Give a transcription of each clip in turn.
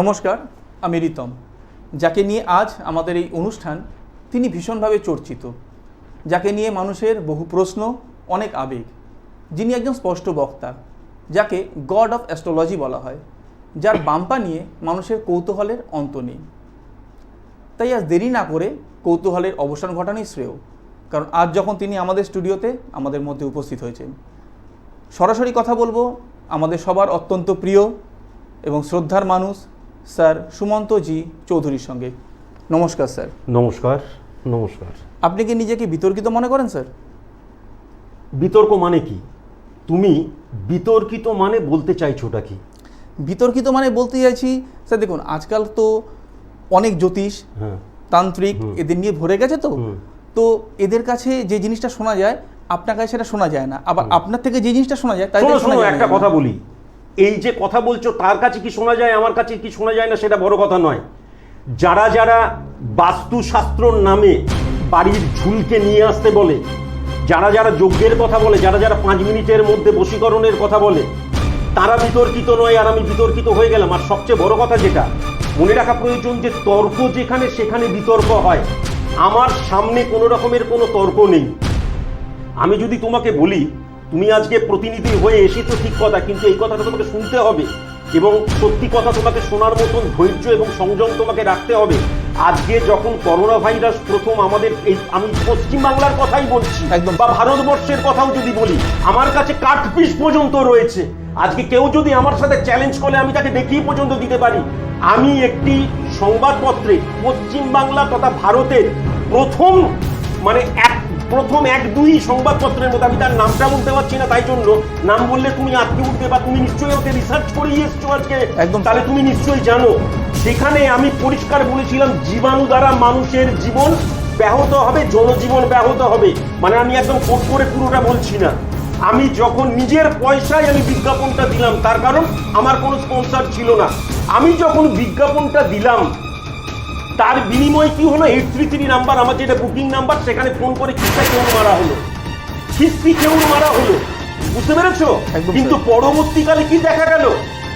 নমস্কার, আমি রিতম। যাকে নিয়ে আজ আমাদের এই অনুষ্ঠান, তিনি ভীষণভাবে চর্চিত। যাকে নিয়ে মানুষের বহু প্রশ্ন, অনেক আবেগ। যিনি একজন স্পষ্ট বক্তা, যাকে গড অফ অ্যাস্ট্রোলজি বলা হয়, যার বাম্পা নিয়ে মানুষের কৌতূহলের অন্ত নেই। তাই আজ দেরি না করে কৌতূহলের অবসান ঘটানোই শ্রেয়, কারণ আজ যখন তিনি আমাদের স্টুডিওতে, আমাদের মধ্যে উপস্থিত হয়েছেন। সরাসরি কথা বলব, আমাদের সবার অত্যন্ত প্রিয় এবং শ্রদ্ধার মানুষ স্যার সুমন্ত জি চৌধুরীর সঙ্গে। নমস্কার স্যার। নমস্কার নমস্কার। আপনি কি নিজেকে বিতর্কিত মনে করেন স্যার? বিতর্ক মানে কি? তুমি বিতর্কিত মানে বলতে চাইছোটা কি? বিতর্কিত মানে বলতে চাইছি স্যার দেখুন আজকাল তো অনেক জ্যোতিষ হ্যাঁ। তান্ত্রিক এদের নিয়ে ভরে গেছে তো। তো এদের কাছে যে জিনিসটা শোনা যায় আপনার কাছে সেটা শোনা যায় না। আবার আপনার থেকে যে জিনিসটা শোনা যায় তাই শোনা একটা কথা বলি। এই যে কথা বলছো, তার কাছে কি শোনা যায়, আমার কাছে কি শোনা যায় না, সেটা বড় কথা নয়। যারা যারা বাস্তুশাস্ত্রর নামে বাড়ির ঝুলকে নিয়ে আসতে বলে, যারা যারা যজ্ঞের কথা বলে, যারা যারা পাঁচ মিনিটের মধ্যে বশীকরণের কথা বলে, তারা বিতর্কিত নয় আর আমি বিতর্কিত হয়ে গেলাম। আর সবচেয়ে বড় কথা যেটা, মনে রাখা প্রয়োজন যে তর্ক যেখানে সেখানে বিতর্ক হয়। আমার সামনে কোনো রকমের কোনো তর্ক নেই। আমি যদি তোমাকে বলি তুমি আজকে প্রতিনিধি হয়ে এসেছ ঠিক কথা কিন্তু এই কথাটা তোমাকে শুনতে হবে এবং সত্যি কথা তোমাকে শোনার মতন ধৈর্য এবং সংযম তোমাকে রাখতে হবে। আজকে যখন করোনা ভাইরাস প্রথম আমাদের এই আমি পশ্চিমবাংলার কথাই বলছি একদম। বা ভারতবর্ষের কথাও যদি বলি আমার কাছে কাঠপিস পর্যন্ত রয়েছে। আজকে কেউ যদি আমার সাথে চ্যালেঞ্জ করে আমি তাকে দেখিয়ে পর্যন্ত দিতে পারি। আমি একটি সংবাদপত্রে পশ্চিমবাংলা তথা ভারতের প্রথম মানে প্রথম এক দুই সংবাদপত্রের মধ্যে আমি তার নামটা বলতে পারছি না তাই জন্য নাম বললে তুমি আটকে উঠবে বা তুমি নিশ্চয়ই ওকে রিসার্চ করেই এসছো আজকে। একদম। তাহলে তুমি নিশ্চয়ই জানো সেখানে আমি পরিষ্কার বলেছিলাম জীবাণু দ্বারা মানুষের জীবন ব্যাহত হবে জনজীবন ব্যাহত হবে। মানে আমি একদম কোট করে পুরোটা বলছি না। আমি যখন নিজের পয়সায় আমি বিজ্ঞাপনটা দিলাম তার কারণ আমার কোনো স্পন্সর ছিল না। আমি যখন বিজ্ঞাপনটা দিলাম তার বিনিময়ে কি হলো? এইট থ্রি থ্রি নাম্বার আমার যেটা বুকিং নাম্বার সেখানে ফোন করে কিস্তা কেউ মারা হলো? কিস্তি কেউ মারা হলো? বুঝতে পেরেছ? কিন্তু পরবর্তীকালে কি দেখা গেল?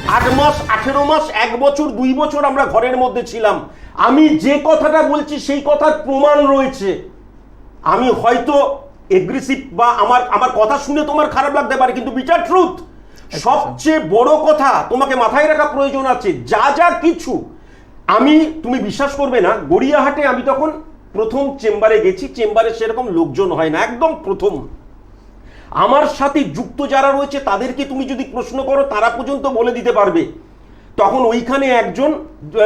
আট মাস আঠেরো মাস এক বছর দুই বছর আমরা ঘরের মধ্যে ছিলাম। আমি যে কথাটা বলছি সেই কথার প্রমাণ রয়েছে। আমি হয়তো এগ্রেসিভ বা আমার আমার কথা শুনে তোমার খারাপ লাগতে পারে কিন্তু বিচার ট্রুথ সবচেয়ে বড় কথা তোমাকে মাথায় রাখা প্রয়োজন আছে। যা যা কিছু আমি, তুমি বিশ্বাস করবে না, গড়িয়াহাটে আমি তখন প্রথম চেম্বারে গেছি, চেম্বারে সেরকম লোকজন হয় না, একদম প্রথম। আমার সাথে যুক্ত যারা রয়েছে, তাদেরকে তুমি যদি প্রশ্ন করো, তারা পর্যন্ত বলে দিতে পারবে। তখন ওইখানে একজন,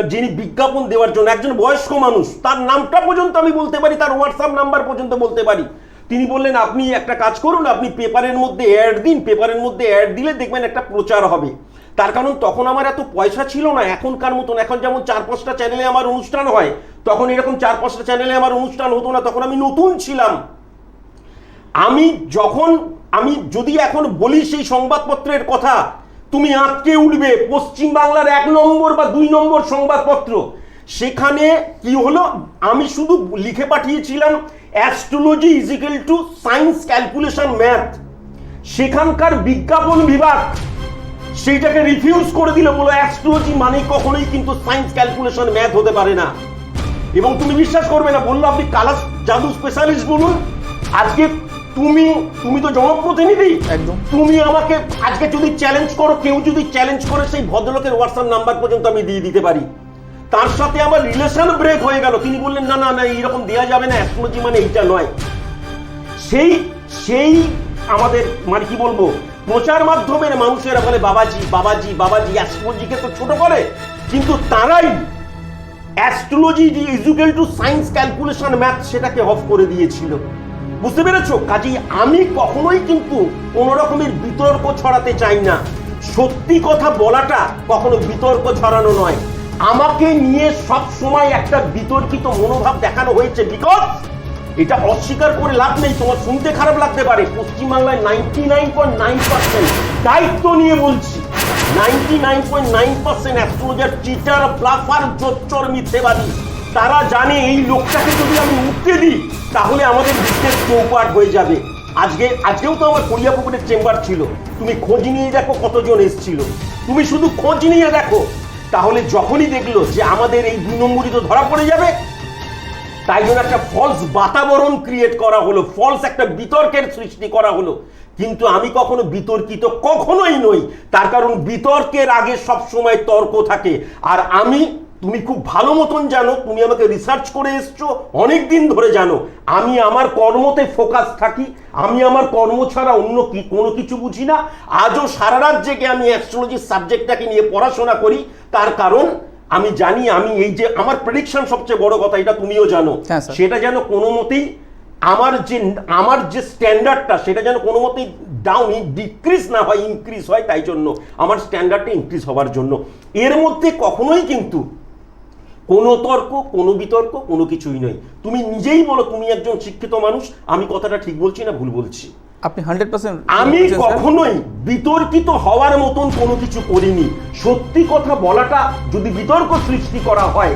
যিনি বিজ্ঞাপন দেওয়ার জন্য, একজন বয়স্ক মানুষ, তার নামটা পর্যন্ত আমি বলতে পারি, তার হোয়াটসঅ্যাপ নাম্বার পর্যন্ত বলতে পারি। তিনি বললেন, আপনি একটা কাজ করুন, আপনি পেপারের মধ্যে অ্যাড দিন পেপারের মধ্যে অ্যাড দিলে দেখবেন একটা প্রচার হবে। তার কারণ তখন আমার এত পয়সা ছিল না এখনকার মতন। এখন যেমন চার পাঁচটা চ্যানেলে আমার অনুষ্ঠান হয়, তখন এরকম চার পাঁচটা চ্যানেলে আমার অনুষ্ঠান হতো না, তখন আমি নতুন ছিলাম। আমি যখন, আমি যদি এখন বলি সেই সংবাদপত্রের কথা, তুমি আটকে উঠবে পশ্চিম বাংলার এক নম্বর বা দুই নম্বর সংবাদপত্র। সেখানে কি হলো? আমি শুধু লিখে পাঠিয়েছিলাম astrology is equal to science calculation math সেখানকার বিজ্ঞাপন বিভাগ সেইটাকে রিফিউজ করে দিল বলো অ্যাস্ট্রোলজি মানে কখনোই কিন্তু সায়েন্স ক্যালকুলেশন ম্যাথ হতে পারে না। এবং তুমি বিশ্বাস করবে না বলল আপনি কালার জাদু স্পেশালিস্ট বলুন আজকে তুমি তুমি তো জনপ্রতিনিধি একদম। তুমি আমাকে আজকে যদি চ্যালেঞ্জ করো কেউ যদি চ্যালেঞ্জ করে সেই ভদ্রলোকের হোয়াটসঅ্যাপ নাম্বার পর্যন্ত আমি দিয়ে দিতে পারি। তার সাথে আমার রিলেশন ব্রেক হয়ে গেল। তিনি বললেন না না না এইরকম দেওয়া যাবে না অ্যাস্ট্রোলজি মানে এইটা নয়। সেই সেই আমাদের মানে কি বলব প্রচার মাধ্যমের মানুষেরা বলে, বাবাজি বাবাজি বাবাজি অ্যাস্ট্রোলজিকে তো ছোট করে। কিন্তু তারাই অ্যাস্ট্রোলজি যে is equal to science calculation math সেটাকে অফ করে দিয়েছিল। বুঝতে পেরেছ? কাজেই আমি কখনোই কিন্তু কোনো রকমের বিতর্ক ছড়াতে চাই না। সত্যি কথা বলাটা কখনো বিতর্ক ছড়ানো নয়। আমাকে নিয়ে সব সময় একটা বিতর্কিত মনোভাব দেখানো হয়েছে বিকজ এটা অস্বীকার করে লাভ নেই, তোমার শুনতে খারাপ লাগতে পারে। পশ্চিমবাংলায় ninety nine point nine percent দায়িত্ব নিয়ে বলছি। Ninety nine point nine percent astrologer cheater bluffer জোচ্চর, মিথ্যেবাদী। তারা জানে এই লোকটাকে যদি আমি উঠতে দিই, তাহলে আমাদের বিজনেস চৌপাট হয়ে যাবে। আজকে, আজকেও তো আমার করিয়াপুকুরের চেম্বার ছিল। তুমি খোঁজ নিয়ে দেখো কতজন এসেছিল। তুমি শুধু খোঁজ নিয়ে দেখো। তাহলে যখনই দেখল যে আমাদের এই দুই নম্বরই তো ধরা পড়ে যাবে তাই জন্য একটা ফলস বাতাবরণ ক্রিয়েট করা হলো ফলস একটা বিতর্কের সৃষ্টি করা হলো। কিন্তু আমি কখনো বিতর্কিত কখনোই নই, তার কারণ বিতর্কের আগে সব সময় তর্ক থাকে। আর আমি, তুমি খুব ভালো মতন জানো, তুমি আমাকে রিসার্চ করে এসছো অনেক দিন ধরে জানো, আমি আমার কর্মতে ফোকাস থাকি, আমি আমার কর্ম ছাড়া অন্য কি, কোনো কিছু বুঝি না। আজও সারা রাত জেগে আমি অ্যাস্ট্রোলজির সাবজেক্টটাকে নিয়ে পড়াশোনা করি, তার কারণ আমি জানি আমি এই যে আমার প্রেডিকশন সবচেয়ে বড় কথা এটা তুমিও জানো। হ্যাঁ, সেটা যেন কোনো মতেই আমার যে আমার যে স্ট্যান্ডার্ডটা সেটা যেন কোনো মতেই ডাউন ডিক্রিজ না হয় ইনক্রিজ হয় তাই জন্য আমার স্ট্যান্ডার্ডটা ইনক্রিজ হওয়ার জন্য। এর মধ্যে কখনোই কিন্তু কোনো তর্ক কোনো বিতর্ক কোনো কিছুই নয়। তুমি নিজেই বলো তুমি একজন শিক্ষিত মানুষ আমি কথাটা ঠিক বলছি না ভুল বলছি। আপনি হান্ড্রেড পার্সেন্ট আমি কখনোই বিতর্কিত হওয়ার মতন কোনো কিছু করিনি। সত্যি কথা বলাটা যদি বিতর্ক সৃষ্টি করা হয়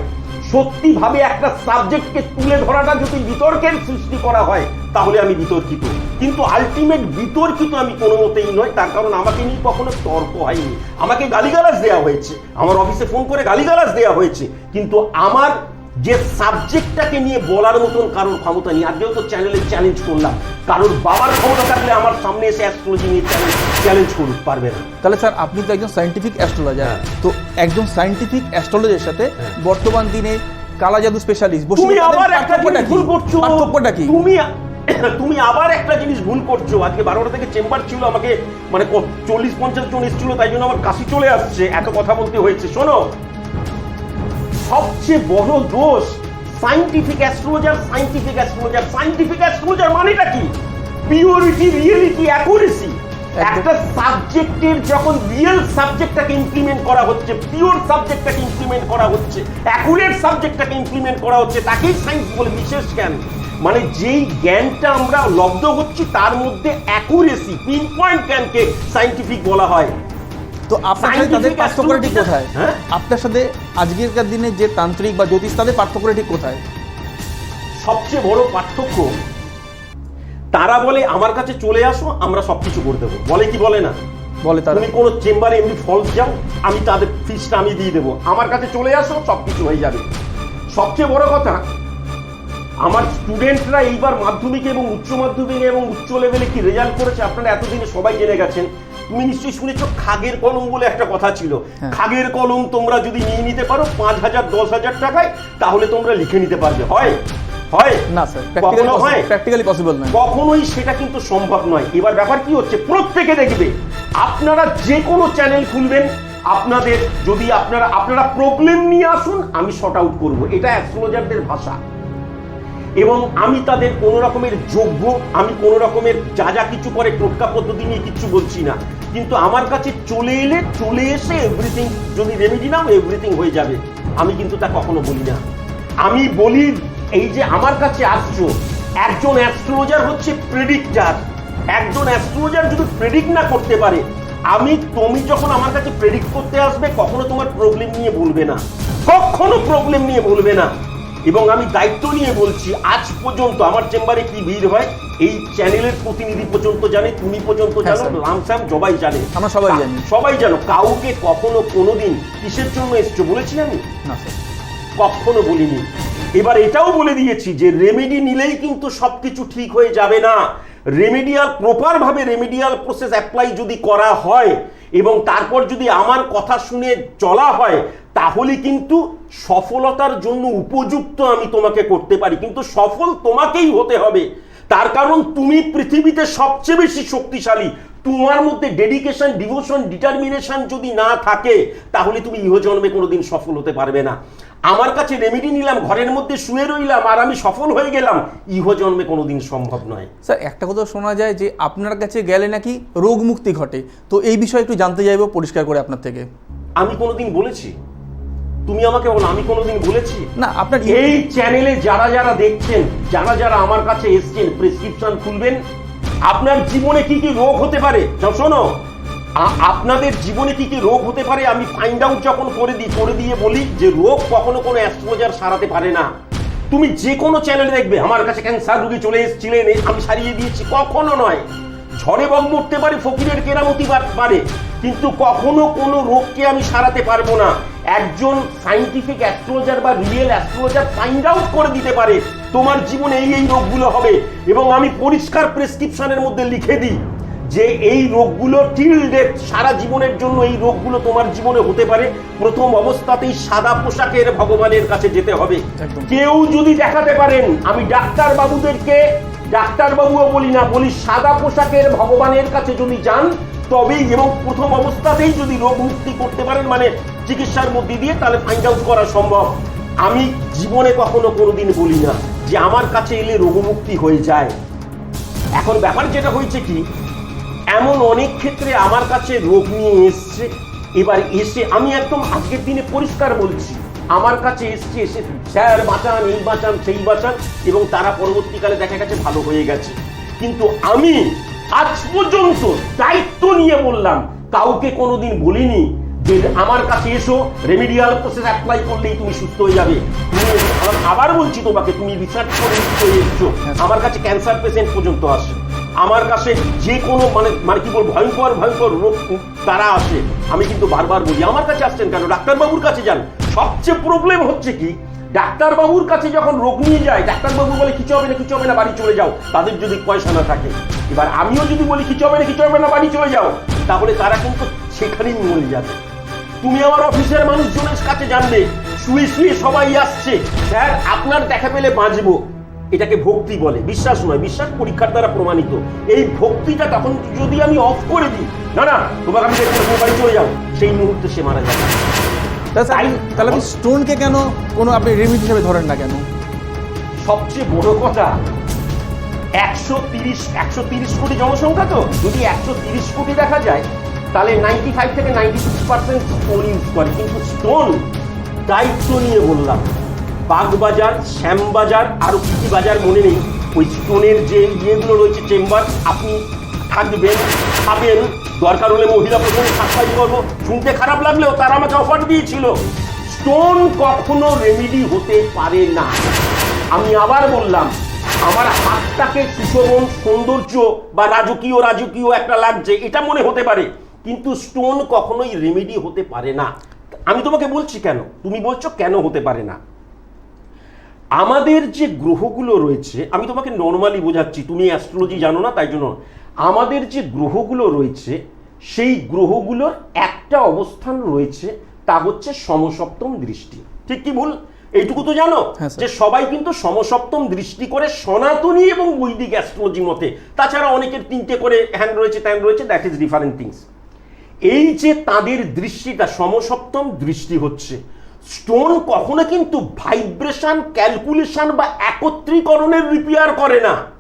সত্যিভাবে একটা সাবজেক্টকে তুলে ধরাটা যদি বিতর্কের সৃষ্টি করা হয় তাহলে আমি বিতর্কিত। কিন্তু আলটিমেট বিতর্কিত আমি কোনো মতেই নয় তার কারণ আমাকে নিয়ে কখনো তর্ক হয়নি। আমাকে গালিগালাজ দেওয়া হয়েছে। আমার অফিসে ফোন করে গালিগালাজ দেওয়া হয়েছে। কিন্তু আমার যে সাবজেক্টটাকে নিয়ে বলার মতন কারোর ক্ষমতা নেই। আজকেও তো চ্যানেলে চ্যালেঞ্জ করলাম। কারোর বাবার ক্ষমতা থাকলে আমার সামনে এসে অ্যাস্ট্রোলজি নিয়ে চ্যালেঞ্জ চ্যালেঞ্জ করুক পারবে না। তাহলে স্যার আপনি তো একজন সায়েন্টিফিক অ্যাস্ট্রোলজার। তো একজন সায়েন্টিফিক অ্যাস্ট্রোলজারের সাথে হ্যাঁ। বর্তমান দিনে কালা জাদু স্পেশালিস্ট তুমি আবার একটা জিনিস ভুল করছ। পার্থক্যটা কি? তুমি তুমি আবার একটা জিনিস ভুল করছ। আজকে বারোটা থেকে চেম্বার ছিল আমাকে মানে চল্লিশ পঞ্চাশ জন এসেছিল তাই জন্য আমার কাশি চলে আসছে। এত কথা বলতে হয়েছে। শোনো সবচেয়ে বড় দোষ scientific astrologer scientific astrologer scientific astrologer মানেটা কি? পিওরিটি রিয়েলিটি অ্যাকুরেসি একটা সাবজেক্টের যখন রিয়েল সাবজেক্টটাকে ইমপ্লিমেন্ট করা হচ্ছে পিওর সাবজেক্টটাকে ইমপ্লিমেন্ট করা হচ্ছে অ্যাকুরেট সাবজেক্টটাকে ইমপ্লিমেন্ট করা হচ্ছে তাকেই সায়েন্স বলে বিশেষ জ্ঞান। মানে যেই জ্ঞানটা আমরা লব্ধ হচ্ছি তার মধ্যে অ্যাকুরেসি পিন পয়েন্ট জ্ঞানকে সাইন্টিফিক বলা হয়। তো আপনার সাথে তাদের পার্থক্যটা ঠিক কোথায়? হ্যাঁ? আপনার সাথে আজকেরকার দিনে যে তান্ত্রিক বা জ্যোতিষ তাদের পার্থক্যটা ঠিক কোথায়? সবচেয়ে বড় পার্থক্য তারা বলে আমার কাছে চলে আসো আমরা সবকিছু করে দেবো। বলে কি বলে না? বলে তারা। তুমি কোনো চেম্বারে এমনি ফলস যাও আমি তাদের ফিসটা আমি দিয়ে দেবো। আমার কাছে চলে আসো সবকিছু হয়ে যাবে। সবচেয়ে বড় কথা আমার স্টুডেন্টরা এইবার মাধ্যমিকে এবং উচ্চ মাধ্যমিকে এবং উচ্চ লেভেলে কি রেজাল্ট করেছে আপনারা এতদিনে সবাই জেনে গেছেন। তুমি নিশ্চয়ই শুনেছো? খাগের কলম বলে একটা কথা ছিল। হ্যাঁ। খাগের কলম তোমরা যদি নিয়ে নিতে পারো পাঁচ হাজার দশ হাজার টাকায় তাহলে তোমরা লিখে নিতে পারবে। হয়? হয়? না স্যার কখনো হয়? প্র্যাকটিক্যালি পসিবল নয়। কখনোই সেটা কিন্তু সম্ভব নয়। এবার ব্যাপার কি হচ্ছে প্রত্যেকে দেখবে আপনারা যে কোনো চ্যানেল খুলবেন আপনাদের যদি আপনারা আপনারা প্রবলেম নিয়ে আসুন আমি শর্ট আউট করব। এটা অ্যাস্ট্রোলজারদের ভাষা। এবং আমি তাদের কোনো রকমের যোগ্য, আমি কোনো রকমের যা যা কিছু করে টোটকা পদ্ধতি নিয়ে কিচ্ছু বলছি না। কিন্তু আমার কাছে চলে এলে, চলে এসে এভরিথিং যদি রেমেডি নাও এভরিথিং হয়ে যাবে। আমি কিন্তু তা কখনো বলি না। আমি বলি, এই যে আমার কাছে আসছো, একজন অ্যাস্ট্রোলজার হচ্ছে প্রেডিক্টার একজন অ্যাস্ট্রোলজার যদি প্রেডিক্ট না করতে পারে, আমি, তুমি যখন আমার কাছে প্রেডিক্ট করতে আসবে, কখনো তোমার প্রবলেম নিয়ে বলবে না। কখনো প্রবলেম নিয়ে বলবে না। এবং আমি দায়িত্ব নিয়ে বলছি আজ পর্যন্ত আমার চেম্বারে কি ভিড় হয় এই চ্যানেলের প্রতিনিধি পর্যন্ত জানে তুমি পর্যন্ত হ্যাঁ, জানো। রামশ্যাম সবাই জানে। আমরা সবাই জানি। সবাই জানো কাউকে কখনো কোনোদিন কিসের জন্য এসছো বলেছি আমি? না কখনো বলিনি। এবার এটাও বলে দিয়েছি যে রেমেডি নিলেই কিন্তু সবকিছু ঠিক হয়ে যাবে না। রেমেডিয়াল প্রপার ভাবে রেমেডিয়াল প্রসেস অ্যাপ্লাই যদি করা হয় এবং তারপর যদি আমার কথা শুনে চলা হয় তাহলে কিন্তু সফলতার জন্য উপযুক্ত আমি তোমাকে করতে পারি। কিন্তু সফল তোমাকেই হতে হবে। তার কারণ তুমি পৃথিবীতে সবচেয়ে বেশি শক্তিশালী। তোমার মধ্যে ডেডিকেশন ডিভোশন ডিটারমিনেশন যদি না থাকে তাহলে তুমি ইহজন্মে কোনোদিন সফল হতে পারবে না। আমার কাছে রেমেডি নিলাম ঘরের মধ্যে শুয়ে রইলাম আর আমি সফল হয়ে গেলাম ইহজন্মে কোনোদিন সম্ভব নয়। স্যার একটা কথা শোনা যায় যে আপনার কাছে গেলে নাকি রোগ মুক্তি ঘটে। তো এই বিষয়ে একটু জানতে চাইব পরিষ্কার করে আপনার থেকে। আমি কোনোদিন বলেছি? তুমি আমাকে বলো আমি কোনোদিন বলেছি? না আপনার এই চ্যানেলে যারা যারা দেখছেন যারা যারা আমার কাছে এসছেন প্রেসক্রিপশন খুলবেন আপনার জীবনে কি কি রোগ হতে পারে? শোনো। আপনাদের জীবনে কি কি রোগ হতে পারে আমি ফাইন্ড আউট যখন করে দিই করে দিয়ে বলি যে রোগ কখনো কোনো অ্যাস্ট্রোলজার সারাতে পারে না। তুমি যে কোনো চ্যানেলে দেখবে আমার কাছে ক্যান্সার রুগী চলে এসেছিলেন আমি সারিয়ে দিয়েছি কখনো নয়। ঝড়ে বক মরতে পারে ফকিরের কেরামতি বা- পারে কিন্তু কখনো কোনো রোগকে আমি সারাতে পারব না। একজন সাইন্টিফিক অ্যাস্ট্রোলজার বা রিয়েল অ্যাস্ট্রোলজার ফাইন্ড আউট করে দিতে পারে তোমার জীবনে এই এই রোগগুলো হবে। এবং আমি পরিষ্কার প্রেসক্রিপশনের মধ্যে লিখে দিই যে এই রোগগুলো টিল ডেথ সারা জীবনের জন্য এই রোগগুলো তোমার জীবনে হতে পারে। প্রথম অবস্থাতেই সাদা পোশাকের ভগবানের কাছে যেতে হবে। কেউ যদি দেখাতে পারেন আমি ডাক্তার বাবুদেরকে ডাক্তার বাবুও বলি না, বলি সাদা পোশাকের ভগবানের কাছে যদি যান, তবেই এবং প্রথম অবস্থাতেই যদি রোগ মুক্তি করতে পারেন মানে চিকিৎসার মধ্যে দিয়ে তাহলে ফাইন্ড আউট করা সম্ভব। আমি জীবনে কখনো কোনোদিন বলি না যে আমার কাছে এলে রোগমুক্তি হয়ে যায়। এখন ব্যাপার যেটা হয়েছে কি, এমন অনেক ক্ষেত্রে আমার কাছে রোগ নিয়ে এসছে। এবার এসে আমি একদম আজকের দিনে পরিষ্কার বলছি। আমার কাছে এসছে, এসে স্যার বাঁচান, এই বাঁচান, সেই বাঁচান, এবং তারা পরবর্তীকালে দেখা গেছে ভালো হয়ে গেছে। কিন্তু আমি আজ পর্যন্ত দায়িত্ব নিয়ে বললাম, কাউকে কোনোদিন বলিনি যে আমার কাছে এসো রেমিডিয়াল প্রসেস অ্যাপ্লাই করলেই তুমি সুস্থ হয়ে যাবে। তুমি আবার- বলছি তোমাকে, তুমি রিসার্চ করে সুস্থ হয়ে এসছো। আমার কাছে ক্যান্সার পেশেন্ট পর্যন্ত আসে। আমার কাছে যে কোনো মানে মানে কি বল ভয়ঙ্কর ভয়ঙ্কর রোগ তারা আসে। আমি কিন্তু বারবার বলি, আমার কাছে আসছেন কেন? ডাক্তারবাবুর কাছে যান। সবচেয়ে প্রবলেম হচ্ছে কি, ডাক্তারবাবুর কাছে যখন রোগ নিয়ে যায়, ডাক্তারবাবু বলে, কিছু হবে না, কিছু হবে না, বাড়ি চলে যাও। তাদের যদি পয়সা না থাকে, এবার আমিও যদি বলি, কিছু হবে না, কিছু হবে না, বাড়ি চলে যাও, তাহলে তারা কিন্তু সেখানেই মরে যাবে। তুমি আমার অফিসের মানুষজনের কাছে জানবে শুয়ে শুয়ে সবাই আসছে, স্যার, আপনার দেখা পেলে বাঁচবো। এটাকে ভক্তি বলে, বিশ্বাস নয়, বিশ্বাস পরীক্ষার দ্বারা প্রমাণিত। এই ভক্তিটা তখন যদি আমি অফ করে দিই, না না, তোমাকে আমি তুমি বাড়ি চলে যাও। সেই মুহূর্তে সে মারা যাবে। তাহলে আপনি- স্টোনকে কেন কোনো আপনি রেমিডি হিসেবে ধরেন না কেন? সবচেয়ে বড় কথা একশো তিরিশ একশো তিরিশ কোটি জনসংখ্যা তো। যদি একশো তিরিশ কোটি দেখা যায় তাহলে নাইনটি ফাইভ থেকে ninety six percent stone use করে। কিন্তু স্টোন দায়িত্ব নিয়ে বললাম। বাগবাজার শ্যামবাজার আরও কী কী বাজার মনে নেই ওই স্টোনের যে ইয়েগুলো রয়েছে চেম্বার আপনি থাকবেন খাবেন। দরকার হলে মহিলা প্রথমে সাফাই করব। শুনতে খারাপ লাগলেও তারা আমাকে অফার দিয়েছিল। স্টোন কখনো রেমিডি হতে পারে না। আমি আবার বললাম, আমার হাতটাকে সুশোভন, সৌন্দর্য বা রাজকীয় রাজকীয় একটা লাগছে, এটা মনে হতে পারে। কিন্তু স্টোন কখনোই রেমেডি হতে পারে না। আমি তোমাকে বলছি কেন? তুমি বলছো কেন হতে পারে না? আমাদের যে গ্রহগুলো রয়েছে, আমি তোমাকে নর্মালি বোঝাচ্ছি। তুমি অ্যাস্ট্রোলজি জানো না, তাই জন্য আমাদের যে গ্রহগুলো রয়েছে সেই গ্রহগুলোর একটা অবস্থান রয়েছে তা হচ্ছে সমসপ্তম দৃষ্টি। ঠিক কি ভুল? এইটুকু তো জানো হ্যাঁ, যে সবাই কিন্তু সমসপ্তম দৃষ্টি করে সনাতনী এবং বৈদিক অ্যাস্ট্রোলজি মতে তাছাড়া অনেকের তিনটে করে হ্যান রয়েছে ত্যান রয়েছে দ্যাট ইজ ডিফারেন্ট থিংস এই যে তাদের দৃষ্টিটা সমসপ্তম দৃষ্টি হচ্ছে স্টোন কখনো কিন্তু ভাইব্রেশন ক্যালকুলেশন বা একত্রীকরণের রিপেয়ার করে না।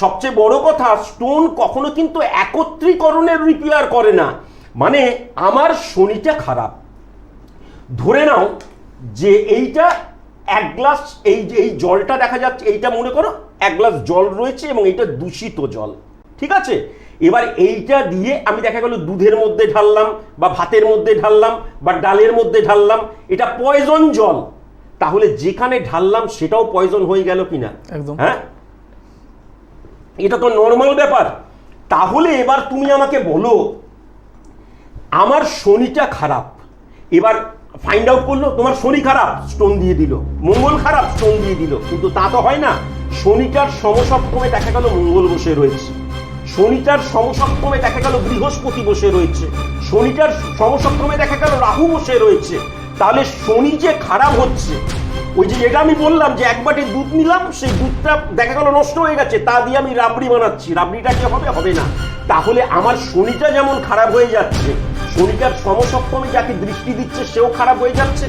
সবচেয়ে বড় কথা স্টোন কখনো কিন্তু একত্রীকরণের রিপেয়ার করে না। মানে আমার শনিটা খারাপ। ধরে নাও যে এইটা এক গ্লাস এই যে এই জলটা দেখা যাচ্ছে এইটা মনে করো এক গ্লাস জল রয়েছে এবং এইটা দূষিত জল। ঠিক আছে? এবার এইটা দিয়ে আমি দেখা গেল দুধের মধ্যে ঢাললাম বা ভাতের মধ্যে ঢাললাম বা ডালের মধ্যে ঢাললাম এটা পয়জন জল। তাহলে যেখানে ঢাললাম সেটাও পয়জন হয়ে গেল কিনা? একদম। হ্যাঁ? এটা তো নর্মাল ব্যাপার। তাহলে এবার তুমি আমাকে বলো, আমার শনিটা খারাপ। এবার ফাইন্ড আউট করল, তোমার শনি খারাপ স্টোন দিয়ে দিল। মঙ্গল খারাপ স্টোন দিয়ে দিল। কিন্তু তা তো হয় না। শনিটার সমসপ্তমে দেখা গেল মঙ্গল বসে রয়েছে। শনিটার সমসপ্তমে দেখা গেল বৃহস্পতি বসে রয়েছে। শনিটার সমসপ্তমে দেখা গেল রাহু বসে রয়েছে। তাহলে শনি যে খারাপ হচ্ছে ওই যে এটা আমি বললাম যে এক বাটি দুধ নিলাম, সেই দুধটা দেখা গেল নষ্ট হয়ে গেছে, তা দিয়ে আমি রাবড়ি বানাচ্ছি। রাবড়িটা কি হবে? হবে না। তাহলে আমার শনিটা যেমন খারাপ হয়ে যাচ্ছে, শনিটার সমসপ্তমে যাকে দৃষ্টি দিচ্ছে, সেও খারাপ হয়ে যাচ্ছে।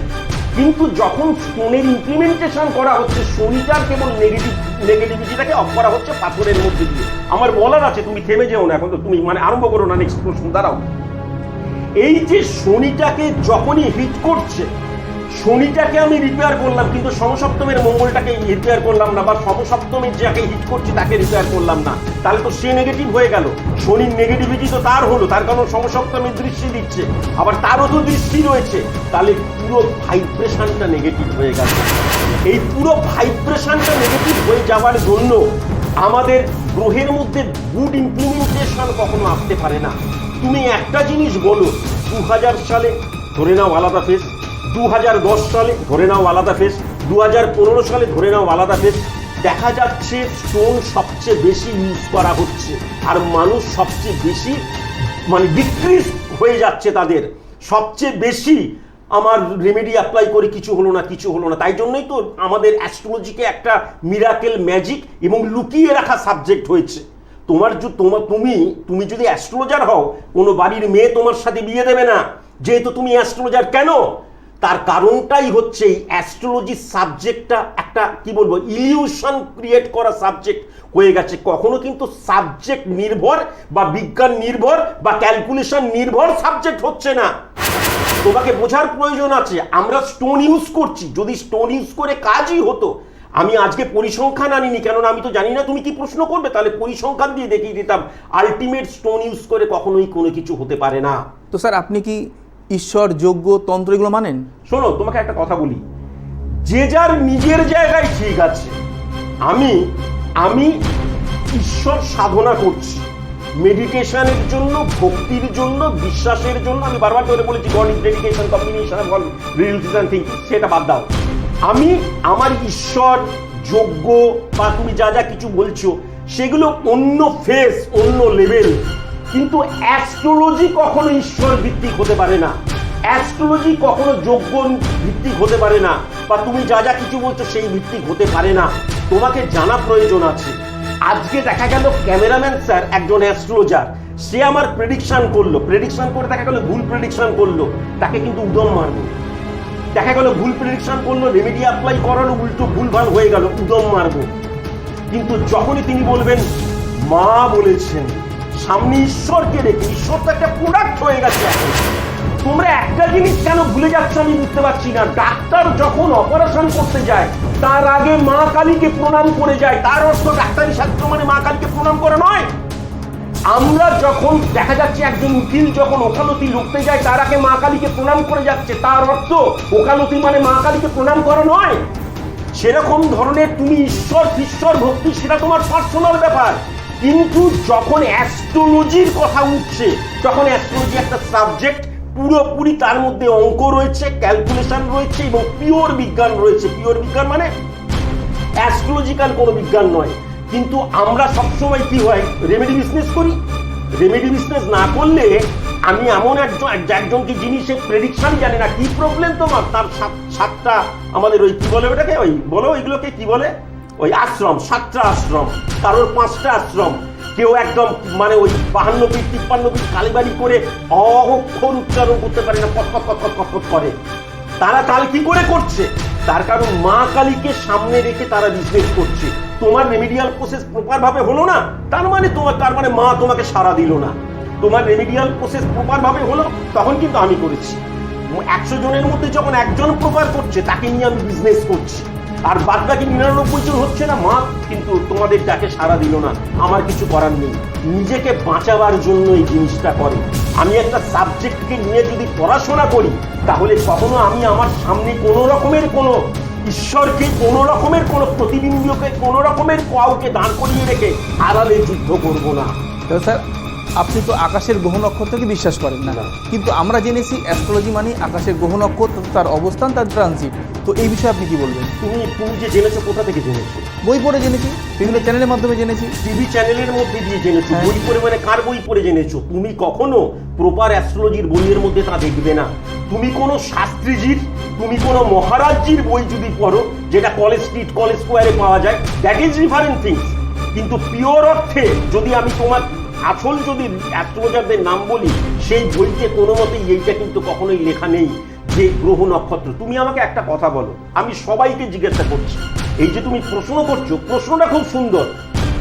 কিন্তু যখন স্টোনের ইমপ্লিমেন্টেশন করা হচ্ছে, শনিটার কেবল নেগেটিভ নেগেটিভিটিটাকে অফ করা হচ্ছে পাথরের মধ্যে দিয়ে। আমার বলার আছে, তুমি থেমে যেও না এখন তো, তুমি মানে আরম্ভ করো না নেক্সট প্রশ্ন, দাঁড়াও। এই যে শনিটাকে যখনই হিট করছে শনিটাকে আমি রিপেয়ার করলাম, কিন্তু সমসপ্তমের মঙ্গলটাকে রিপেয়ার করলাম না, বা সমসপ্তমের যাকে হিট করছে তাকে রিপেয়ার করলাম না। তাহলে তো সে নেগেটিভ হয়ে গেল। শনির নেগেটিভিটি তো তার হলো, তার কারণ সমসপ্তমের দৃষ্টি দিচ্ছে। আবার তারও তো দৃষ্টি রয়েছে। তাহলে পুরো ভাইব্রেশনটা নেগেটিভ হয়ে গেল। এই পুরো ভাইব্রেশনটা নেগেটিভ হয়ে যাওয়ার জন্য আমাদের গ্রহের মধ্যে গুড ইমপ্লিমেন্টেশন কখনো আসতে পারে না। তুমি একটা জিনিস বলো দু হাজার সালে ধরে নাও আলাদা ফেস দু হাজার দশ সালে ধরে নাও আলাদা ফেস দু হাজার পনেরো সালে ধরে নাও আলাদা ফেস। দেখা যাচ্ছে স্টোন সবচেয়ে বেশি ইউজ করা হচ্ছে আর মানুষ সবচেয়ে বেশি মানে ডিক্রিজ হয়ে যাচ্ছে তাদের। সবচেয়ে বেশি আমার রেমেডি অ্যাপ্লাই করে কিছু হলো না, কিছু হলো না। তাই জন্যই তো আমাদের অ্যাস্ট্রোলজিকে একটা মিরাকেল ম্যাজিক এবং লুকিয়ে রাখা সাবজেক্ট হয়েছে। তোমার তোমার তুমি তুমি যদি অ্যাস্ট্রোলজার হও, কোনো বাড়ির মেয়ে তোমার সাথে বিয়ে দেবে না। যেহেতু তুমি অ্যাস্ট্রোলজার কেন? তার কারণটাই হচ্ছে এই অ্যাস্ট্রোলজি সাবজেক্টটা একটা, কি বলব ইলিউশন ক্রিয়েট করা সাবজেক্ট হয়ে গেছে। কখনো কিন্তু সাবজেক্ট নির্ভর বা বিজ্ঞান নির্ভর বা ক্যালকুলেশন নির্ভর সাবজেক্ট হচ্ছে না। তোমাকে বোঝার প্রয়োজন আছে, আমরা স্টোন ইউজ করছি। যদি স্টোন ইউজ করে কাজই হতো, আমি আজকে পরিসংখ্যান আনিনি, কেননা আমি তো জানি না তুমি কি প্রশ্ন করবে, তাহলে পরিসংখ্যান দিয়ে দেখিয়ে দিতাম। আলটিমেট স্টোন ইউজ করে কখনোই কোনো কিছু হতে পারে না। তো স্যার, আপনি কি ঈশ্বর যোগ্য তন্ত্র এগুলো মানেন? শোনো, তোমাকে একটা কথা বলি। যে যার নিজের জায়গায় ঠিক আছে, আমি আমি ঈশ্বর সাধনা করছি। মেডিটেশনের জন্য, ভক্তির জন্য, বিশ্বাসের জন্য, আমি বারবার করে বলেছি God is dedication combination of all religion thing সেটা বাদ দাও। আমি, আমার ঈশ্বর যোগ্য বা তুমি যা যা কিছু বলছো, সেগুলো অন্য ফেস অন্য লেভেল কিন্তু অ্যাস্ট্রোলজি কখনো ঈশ্বর ভিত্তিক হতে পারে না। অ্যাস্ট্রোলজি কখনো যোগ্য ভিত্তিক হতে পারে না, বা তুমি যা যা কিছু বলছো সেই ভিত্তিক হতে পারে না। তোমাকে জানা প্রয়োজন আছে। আজকে দেখা গেল ক্যামেরাম্যান স্যার একজন অ্যাস্ট্রোলজার সে আমার প্রেডিকশন করল। প্রেডিকশন করে দেখা গেল ভুল প্রেডিকশন করল। তাকে কিন্তু উদম মারবো দেখা গেল ভুল প্রেডিকশন করল রেমেডি অ্যাপ্লাই করানো উল্টো ভুলভাল হয়ে গেল, উদম মারবো কিন্তু যখনই তিনি বলবেন, মা বলেছেন। সামনে ঈশ্বরকে রেখে ঈশ্বর তো একটা প্রোডাক্ট হয়ে গেছে। তোমরা একটা জিনিস কেন ভুলে যাচ্ছ আমি বুঝতে পারছি না। ডাক্তার যখন অপারেশন করতে যায়, তার আগে মা কালীকে প্রণাম করে যায়। তার অর্থ ডাক্তারি শাস্ত্র মানে মা কালীকে প্রণাম করা নয়। আমরা যখন, দেখা যাচ্ছে একজন উকিল যখন ওকালতি লুকতে যায়, তার আগে মা কালীকে প্রণাম করে যাচ্ছে। তার অর্থ ওকালতি মানে মা কালীকে প্রণাম করা নয়। সেরকম ধরনের তুমি ঈশ্বর ঈশ্বর ভক্তি, সেটা তোমার পার্সোনাল ব্যাপার। কিন্তু যখন অ্যাস্ট্রোলজির কথা উঠছে তখন অ্যাস্ট্রোলজি একটা সাবজেক্ট পুরোপুরি তার মধ্যে অঙ্ক রয়েছে ক্যালকুলেশন রয়েছে এবং পিওর বিজ্ঞান রয়েছে। পিওর বিজ্ঞান মানে অ্যাস্ট্রোলজিক্যাল কোনো বিজ্ঞান নয়। কিন্তু আমরা সবসময় কি হয় রেমেডি বিজনেস করি। রেমেডি বিজনেস না করলে আমি এমন একজন একজনকে জিনিসে প্রেডিকশন জানে না, কি প্রবলেম তোমার? তার সাত- সাতটা আমাদের ওই কি বলে ওটাকে? ওই বলো, ওইগুলোকে কি বলে? ওই আশ্রম, সাতটা আশ্রম কারোর পাঁচটা আশ্রম। কেউ একদম মানে ওই বাহান্ন পিঠ তিপ্পান্ন পিঠ কালীবাড়ি করে অক্ষর উচ্চারণ করতে পারে না পট পট পট করে। তারা কাল কি করে করছে? তার কারণ মা কালীকে সামনে রেখে তারা বিজনেস করছে। তোমার রেমিডিয়াল প্রসেস প্রপার ভাবে হলো না? তার মানে তোমার, তার মানে মা তোমাকে সাড়া দিল না। তোমার রেমিডিয়াল প্রসেস প্রপার ভাবে হলো, তখন কিন্তু আমি করেছি। একশো জনের মধ্যে যখন একজন প্রপার করছে, তাকে নিয়ে আমি বিজনেস করছি। আর বাদ বাকি নিরানব্বই জন হচ্ছে না মা, কিন্তু তোমাদের ডাকে সাড়া দিল না। আমার কিছু করার নেই। নিজেকে বাঁচাবার জন্য এই জিনিসটা করে। আমি একটা সাবজেক্টকে নিয়ে যদি পড়াশোনা করি, তাহলে কখনো আমি আমার সামনে কোনো রকমের কোনো ঈশ্বরকে, কোনো রকমের কোনো প্রতিবিম্বকে, কোনো রকমের কাউকে দাঁড় করিয়ে রেখে আড়ালে যুদ্ধ করব না। তো স্যার আপনি তো আকাশের গ্রহ নক্ষত্রকে বিশ্বাস করেন না। কিন্তু আমরা জেনেছি অ্যাস্ট্রোলজি মানে আকাশের গ্রহ নক্ষত্র তার অবস্থান তার ট্রানজিট তো এই বিষয়ে আপনি কি বলবেন? তুমি তুমি যে জেনেছো কোথা থেকে জেনেছো? বই পড়ে জেনেছি বিভিন্ন চ্যানেলের মাধ্যমে জেনেছি। টিভি চ্যানেলের মধ্যে দিয়ে জেনেছো? হ্যাঁ। বই পড়ে মানে কার বই পড়ে জেনেছো? তুমি কখনো প্রপার অ্যাস্ট্রোলজির বইয়ের মধ্যে তা দেখবে না। তুমি কোনো শাস্ত্রীজির তুমি কোনো মহারাজজির বই যদি পড়ো যেটা কলেজ স্ট্রিট কলেজ স্কোয়ারে পাওয়া যায় দ্যাট ইজ ডিফারেন্ট থিংস কিন্তু পিওর অর্থে যদি আমি তোমার আসল যদি অ্যাস্ট্রোলজারদের নাম বলি, সেই বইতে কোনো মতেই এইটা কিন্তু কখনোই লেখা নেই যে গ্রহ নক্ষত্র। তুমি আমাকে একটা কথা বলো, আমি সবাইকে জিজ্ঞাসা করছি। এই যে তুমি প্রশ্ন করছ, প্রশ্নটা খুব সুন্দর।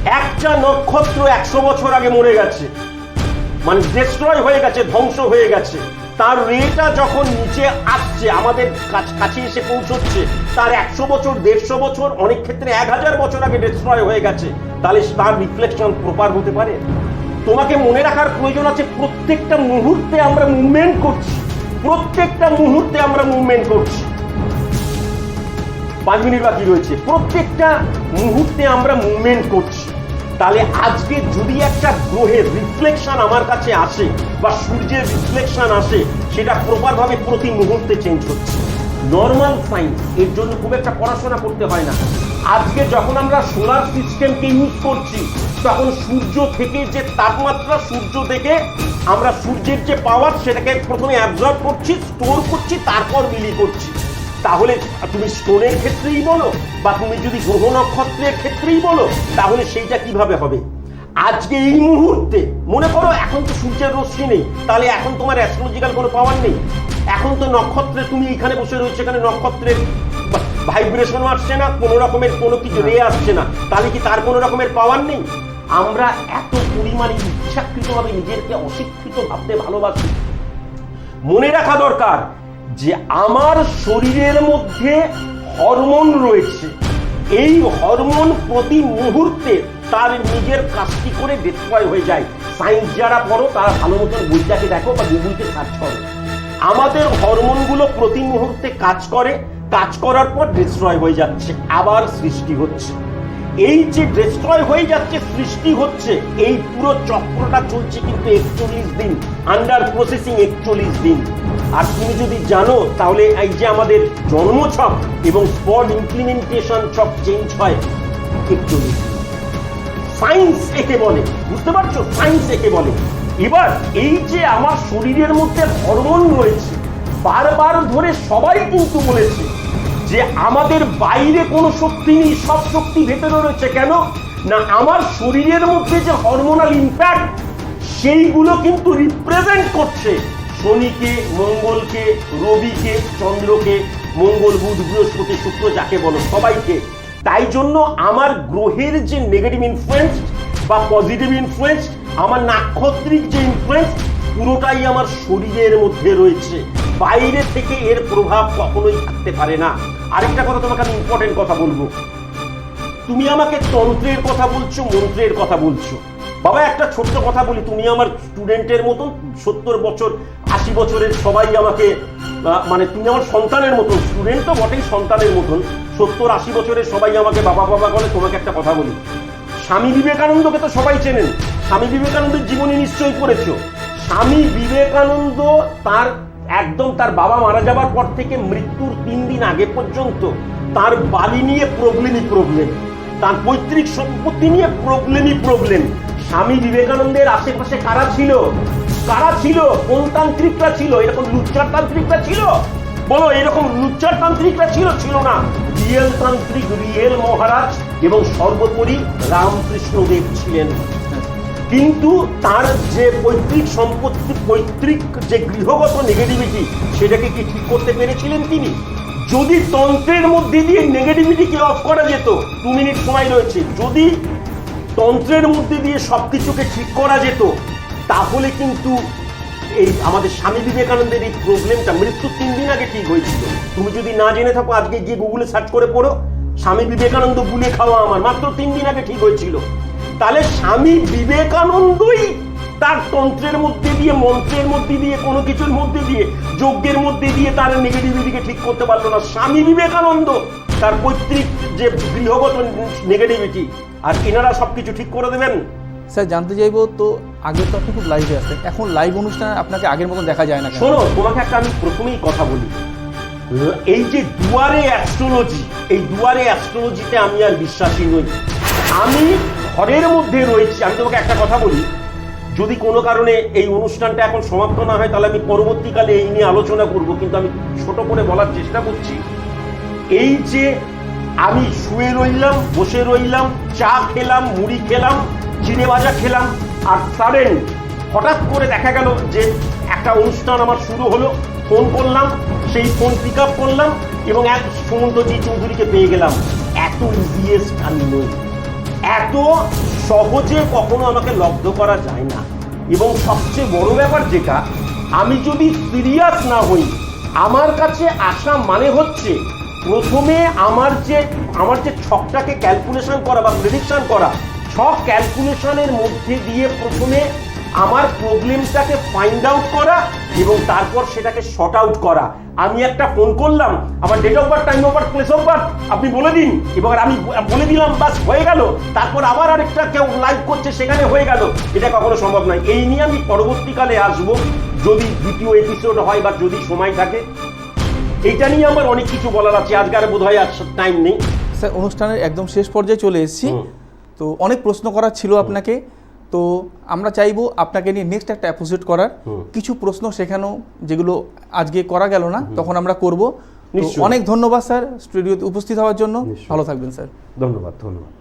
একটা নক্ষত্র একশো বছর আগে মরে গেছে মানে ডিস্ট্রয় হয়ে গেছে, ধ্বংস হয়ে গেছে। তার রেটা যখন নিচে আসছে, আমাদের কাছ- এসে পৌঁছচ্ছে, তার একশো বছর, দেড়শো বছর, অনেক ক্ষেত্রে এক হাজার বছর আগে ডিস্ট্রয় হয়ে গেছে। তাহলে তার রিফ্লেকশন প্রপার হতে পারে? তোমাকে মনে রাখার প্রয়োজন আছে, প্রত্যেকটা মুহূর্তে আমরা মুভমেন্ট করছি। প্রত্যেকটা মুহূর্তে আমরা মুভমেন্ট করছি। পাঁচ মিনিট বাকি রয়েছে। প্রত্যেকটা মুহূর্তে আমরা মুভমেন্ট করছি। তাহলে আজকে যদি একটা গ্রহের রিফ্লেকশন আমার কাছে আসে বা সূর্যের রিফ্লেকশন আসে, সেটা প্রপার ভাবে প্রতি মুহূর্তে চেঞ্জ হচ্ছে। নর্মাল সায়েন্স এর জন্য খুব একটা পড়াশোনা করতে হয় না। আজকে যখন আমরা সোলার সিস্টেমকে ইউজ করছি, তখন সূর্য থেকে যে তাপমাত্রা, সূর্য থেকে আমরা সূর্যের যে পাওয়ার সেটাকে প্রথমে অ্যাবজর্ব করছি স্টোর করছি, তারপর বিলি করছি। তাহলে তুমি স্টোনের ক্ষেত্রেই বলো, বা তুমি যদি গ্রহ নক্ষত্রের ক্ষেত্রেই বলো, তাহলে সেইটা কীভাবে হবে? আজকে এই মুহূর্তে, মনে করো এখন তো সূর্যের রশ্মি নেই, তাহলে এখন তোমার অ্যাস্ট্রোলজিক্যাল কোনো পাওয়ার নেই। এখন তো নক্ষত্রে তুমি এখানে বসে রয়েছে, এখানে নক্ষত্রের ভাইব্রেশনও আসছে না, কোনো রকমের কোনো কিছু রে আসছে না। তাহলে কি তার কোনো রকমের পাওয়ার নেই? আমরা এত পরিমাণে ইচ্ছাকৃতভাবে নিজেকে অশিক্ষিত ভাবতে ভালোবাসি। মনে রাখা দরকার যে আমার শরীরের মধ্যে হরমোন রয়েছে। এই হরমোন প্রতি মুহূর্তে তার নিজের কাজটি করে ডিস্ট্রয় হয়ে যায়। সায়েন্স যারা পড়ো, তারা ভালো মতন বইটাকে দেখো বা গুগলকে সার্চ করো। আমাদের হরমোনগুলো প্রতি মুহূর্তে কাজ করে, কাজ করার পর ডিস্ট্রয় হয়ে যাচ্ছে, আবার সৃষ্টি হচ্ছে। এই যে ডিস্ট্রয় হয়ে যাচ্ছে, সৃষ্টি হচ্ছে, এই পুরো চক্রটা চলছে কিন্তু একচল্লিশ দিন আন্ডার প্রসেসিং একচল্লিশ দিন। আর তুমি যদি জানো, তাহলে এই যে আমাদের জন্মছক এবং স্পট ইমপ্লিমেন্টেশন ছক চেঞ্জ হয়, একচল্লিশ দিন। সায়েন্স একে বলে। বুঝতে পারছ? সায়েন্স একে বলে। এবার এই যে আমার শরীরের মধ্যে হরমোন রয়েছে, বারবার ধরে সবাই কিন্তু বলেছে যে আমাদের বাইরে কোনো শক্তি নেই, সব শক্তি ভেতরে রয়েছে। কেন? না, আমার শরীরের মধ্যে যে হরমোনাল ইম্প্যাক্ট সেইগুলো কিন্তু রিপ্রেজেন্ট করছে শনিকে, মঙ্গলকে, রবিকে, চন্দ্রকে, মঙ্গল, বুধ, বৃহস্পতি, শুক্র, যাকে বলো, সবাইকে। তাই জন্য আমার গ্রহের যে নেগেটিভ ইনফ্লুয়েন্স বা পজিটিভ ইনফ্লুয়েন্স আমার নাক্ষত্রিক যে ইনফ্লুয়েন্স পুরোটাই আমার শরীরের মধ্যে রয়েছে। বাইরে থেকে এর প্রভাব কখনোই থাকতে পারে না। আরেকটা কথা তোমাকে আমি ইম্পর্টেন্ট কথা বলব। তুমি আমাকে তন্ত্রের কথা বলছো, মন্ত্রের কথা বলছো। বাবা, একটা ছোট্ট কথা বলি। তুমি আমার স্টুডেন্টের মতন সত্তর বছর, আশি বছরের সবাই আমাকে মানে তুমি আমার সন্তানের মতন স্টুডেন্ট তো বটেই সন্তানের মতন, সত্তর, আশি বছরের সবাই আমাকে বাবা বাবা বলে, তোমাকে একটা কথা বলি। স্বামী বিবেকানন্দকে তো সবাই চেনেন। স্বামী বিবেকানন্দের জীবনী নিশ্চয়ই পড়েছো। স্বামী বিবেকানন্দ তার, একদম তার বাবা মারা যাবার পর থেকে মৃত্যুর তিন দিন আগে পর্যন্ত তার বাড়ি নিয়ে প্রবলেমই প্রবলেম। তার পৈতৃক সম্পত্তি নিয়ে প্রবলেমই প্রবলেম। স্বামী বিবেকানন্দের আশেপাশে কারা ছিল? কারা ছিল? কোন তান্ত্রিকরা ছিল? এরকম লুচ্চার তান্ত্রিকরা ছিল? বলো, এরকম লুচ্চার তান্ত্রিকরা ছিল? ছিল না। রিয়েল তান্ত্রিক রিয়েল মহারাজ এবং সর্বোপরি রামকৃষ্ণদেব ছিলেন। কিন্তু তার যে পৈতৃক সম্পত্তি, পৈতৃক যে গৃহগত নেগেটিভিটি সেটাকে কি ঠিক করতে পেরেছিলেন তিনি? যদি তন্ত্রের মধ্যে দিয়ে নেগেটিভিটিকে অফ করা যেত দু মিনিট সময় রয়েছে। যদি তন্ত্রের মধ্যে দিয়ে সব কিছুকে ঠিক করা যেত, তাহলে কিন্তু এই আমাদের স্বামী বিবেকানন্দের এই প্রবলেমটা মৃত্যুর তিন দিন আগে ঠিক হয়েছিল। তুমি যদি না জেনে থাকো, আজকে গিয়ে গুগলে সার্চ করে পড়ো, স্বামী বিবেকানন্দ গুলে খাওয়া আমার মাত্র তিন দিন আগে ঠিক হয়েছিল। তাহলে স্বামী বিবেকানন্দই তার তন্ত্রের মধ্যে দিয়ে, মন্ত্রের মধ্যে দিয়ে, কোনো কিছুর মধ্যে দিয়ে, যজ্ঞের মধ্যে দিয়ে তার নেগেটিভিটিকে ঠিক করতে পারল না। স্বামী বিবেকানন্দ তার পৈতৃক যে গৃহগত নেগেটিভিটি আর এনারা সবকিছু ঠিক করে দেবেন। স্যার জানতে চাইব তো আগে তো আপনি খুব লাইভে আসতেন এখন লাইভ অনুষ্ঠানে আপনাকে আগের মতন দেখা যায় না শোনো তোমাকে একটা আমি প্রথমেই কথা বলি। এই যে দুয়ারে অ্যাস্ট্রোলজি এই দুয়ারে অ্যাস্ট্রোলজিতে আমি আর বিশ্বাসী নই। আমি ঘরের মধ্যে রয়েছি। আমি তোমাকে একটা কথা বলি। যদি কোনো কারণে এই অনুষ্ঠানটা এখন সমাপ্ত না হয় তাহলে আমি পরবর্তীকালে এই নিয়ে আলোচনা করব। কিন্তু আমি ছোট করে বলার চেষ্টা করছি। এই যে আমি শুয়ে রইলাম, বসে রইলাম, চা খেলাম, মুড়ি খেলাম চিড়ে ভাজা খেলাম, আর সাডেন হঠাৎ করে দেখা গেল যে একটা অনুষ্ঠান আমার শুরু হলো। ফোন করলাম, সেই ফোন পিক আপ করলাম এবং এক সুমন্তজি চৌধুরীকে পেয়ে গেলাম। এত ইজিয়েস্ট আমি নই। এত সহজে কখনো আমাকে লব্ধ করা যায় না। এবং সবচেয়ে বড় ব্যাপার যেটা, আমি যদি সিরিয়াস না হই, আমার কাছে আসা মানে হচ্ছে প্রথমে আমার যে আমার যে ছকটাকে ক্যালকুলেশন করা বা প্রেডিকশন করা, ছক ক্যালকুলেশনের মধ্যে দিয়ে প্রথমে আমার প্রবলেমটাকে ফাইন্ড আউট করা এবং তারপর সেটাকে শর্ট আউট করা। আমি একটা ফোন করলাম, আমার date of birth time of birth place of birth আপনি বলে দিন। এবার আমি বলে দিলাম, বাস হয়ে গেল। তারপর আবার আরেকটা কেউ লাইভ করছে, সেখানে হয়ে গেল। এটা কখনো সম্ভব নয়। এই নিয়ে আমি পরবর্তীকালে আসব। যদি দ্বিতীয় এপিসোড হয় বা যদি সময় থাকে এইটা নিয়ে আমার অনেক কিছু বলার আছে। আজকে আর বোধ হয় আর টাইম নেই। স্যার অনুষ্ঠানের একদম শেষ পর্যায়ে চলে এসেছি। তো অনেক প্রশ্ন করার ছিল আপনাকে। তো আমরা চাইব আপনাকে নিয়ে নেক্সট একটা এপিসোড করার। কিছু প্রশ্ন সেখানেও যেগুলো আজকে করা গেল না তখন আমরা করব। অনেক ধন্যবাদ স্যার স্টুডিওতে উপস্থিত হওয়ার জন্য। ভালো থাকবেন স্যার। ধন্যবাদ ধন্যবাদ।